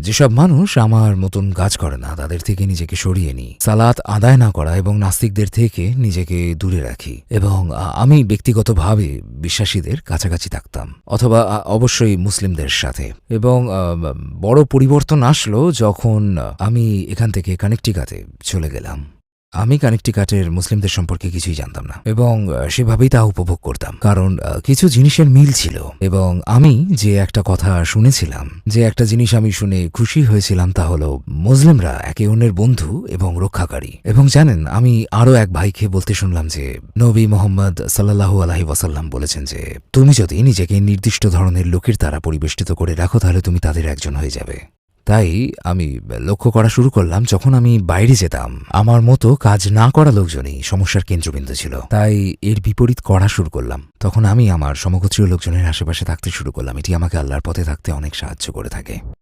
যেসব মানুষ আমার মতন কাজ করে না, তাদের থেকে নিজেকে সরিয়ে নিই। সালাত আদায় না করা এবং নাস্তিকদের থেকে নিজেকে দূরে রাখি এবং আমি ব্যক্তিগতভাবে বিশ্বাসীদের কাছাকাছি থাকতাম অথবা অবশ্যই মুসলিমদের সাথে। এবং বড় পরিবর্তন আসলো যখন আমি এখান থেকে কানেকটিকাতে চলে গেলাম। আমি কানেকটিকাটের মুসলিমদের সম্পর্কে কিছুই জানতাম না এবং সেভাবেই তা উপভোগ করতাম। কারণ কিছু জিনিসের মিল ছিল এবং আমি যে একটা কথা শুনেছিলাম, যে একটা জিনিস আমি শুনে খুশি হয়েছিলাম তা হলো, মুসলিমরা একে অন্যের বন্ধু এবং রক্ষাকারী। এবং জানেন, আমি আরও এক ভাইকে বলতে শুনলাম যে, নবী মোহাম্মদ সাল্লাহু আলাহি ওয়াসাল্লাম বলেছেন যে, তুমি যদি নিজেকে নির্দিষ্ট ধরনের লোকের দ্বারা পরিবেষ্টিত করে রাখো, তাহলে তুমি তাদের একজন হয়ে যাবে। তাই আমি লক্ষ্য করা শুরু করলাম যখন আমি বাইরে যেতাম। আমার মতো কাজ না করা লোকজনই সমস্যার কেন্দ্রবিন্দু ছিল। তাই এর বিপরীত করা শুরু করলাম। তখন আমি আমার সমগোত্রীয় লোকজনের আশেপাশে থাকতে শুরু করলাম। এটি আমাকে আল্লাহর পথে থাকতে অনেক সাহায্য করে থাকে।